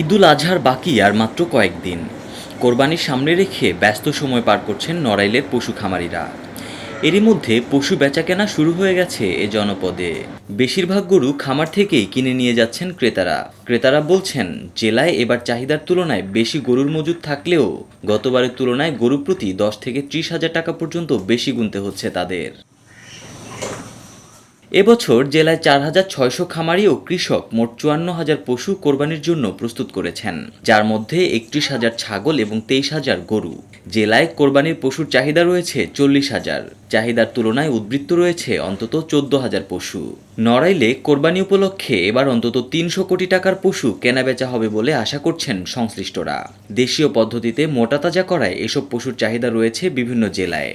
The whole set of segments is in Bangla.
ঈদুল আজহার বাকি আর মাত্র কয়েকদিন। কোরবানির সামনে রেখে ব্যস্ত সময় পার করছেন নড়াইলের পশু খামারিরা। এরই মধ্যে পশু বেচাকেনা শুরু হয়ে গেছে এ জনপদে। বেশিরভাগ গরু খামার থেকেই কিনে নিয়ে যাচ্ছেন ক্রেতারা। ক্রেতারা বলছেন, জেলায় এবার চাহিদার তুলনায় বেশি গরুর মজুদ থাকলেও গতবারের তুলনায় গরু প্রতি দশ থেকে ত্রিশ হাজার টাকা পর্যন্ত বেশি গুনতে হচ্ছে তাদের। এবছর জেলায় চার হাজার ছয়শো খামারি ও কৃষক মোট চুয়ান্ন হাজার পশু কোরবানির জন্য প্রস্তুত করেছেন, যার মধ্যে একত্রিশ হাজার ছাগল এবং তেইশ হাজার গরু। জেলায় কোরবানির পশুর চাহিদা রয়েছে চল্লিশ হাজার। চাহিদার তুলনায় উদ্বৃত্ত রয়েছে অন্তত চোদ্দ হাজার পশু। নড়াইলে কোরবানি উপলক্ষে এবার অন্তত তিনশো কোটি টাকার পশু কেনাবেচা হবে বলে আশা করছেন সংশ্লিষ্টরা। দেশীয় পদ্ধতিতে মোটা তাজা করায় এসব পশুর চাহিদা রয়েছে বিভিন্ন জেলায়।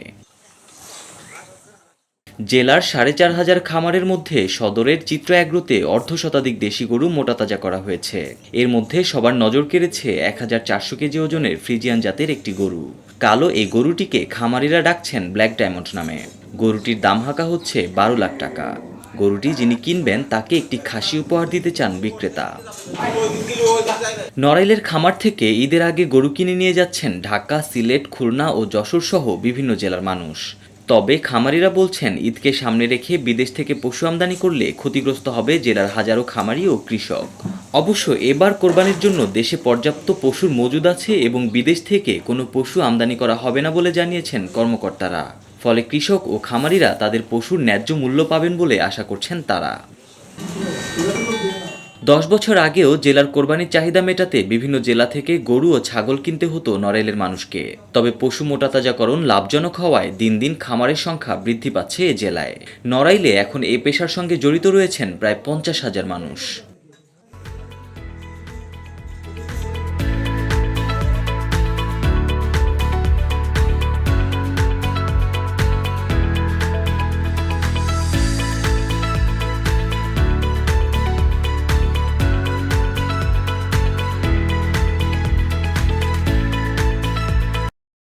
জেলার সাড়ে চার হাজার খামারের মধ্যে সদরের চিত্র অ্যাগ্রোতে অর্ধ শতাধিক দেশি গরু মোটাতাজা করা হয়েছে। এর মধ্যে সবার নজর কেড়েছে এক হাজার চারশো কেজি ওজনের ফ্রিজিয়ান জাতের একটি গরু। কালো এই গরুটিকে খামারিরা ডাকছেন ব্ল্যাক ডায়মন্ড নামে। গরুটির দাম হাঁকা হচ্ছে বারো লাখ টাকা। গরুটি যিনি কিনবেন তাকে একটি খাসি উপহার দিতে চান বিক্রেতা। নড়াইলের খামার থেকে ঈদের আগে গরু কিনে নিয়ে যাচ্ছেন ঢাকা, সিলেট, খুলনা ও যশোর সহ বিভিন্ন জেলার মানুষ। তবে খামারিরা বলছেন, ঈদকে সামনে রেখে বিদেশ থেকে পশু আমদানি করলে ক্ষতিগ্রস্ত হবে জেলার হাজারো খামারি ও কৃষক। অবশ্য এবার কোরবানির জন্য দেশে পর্যাপ্ত পশুর মজুদ আছে এবং বিদেশ থেকে কোনো পশু আমদানি করা হবে না বলে জানিয়েছেন কর্মকর্তারা। ফলে কৃষক ও খামারিরা তাদের পশুর ন্যায্য মূল্য পাবেন বলে আশা করছেন তারা। দশ বছর আগেও জেলার কোরবানির চাহিদা মেটাতে বিভিন্ন জেলা থেকে গরু ও ছাগল কিনতে হতো নড়াইলের মানুষকে। তবে পশু মোটাতাজাকরণ লাভজনক হওয়ায় দিন দিন খামারের সংখ্যা বৃদ্ধি পাচ্ছে এ জেলায়। নড়াইলে এখন এ পেশার সঙ্গে জড়িত রয়েছেন প্রায় পঞ্চাশ হাজার মানুষ।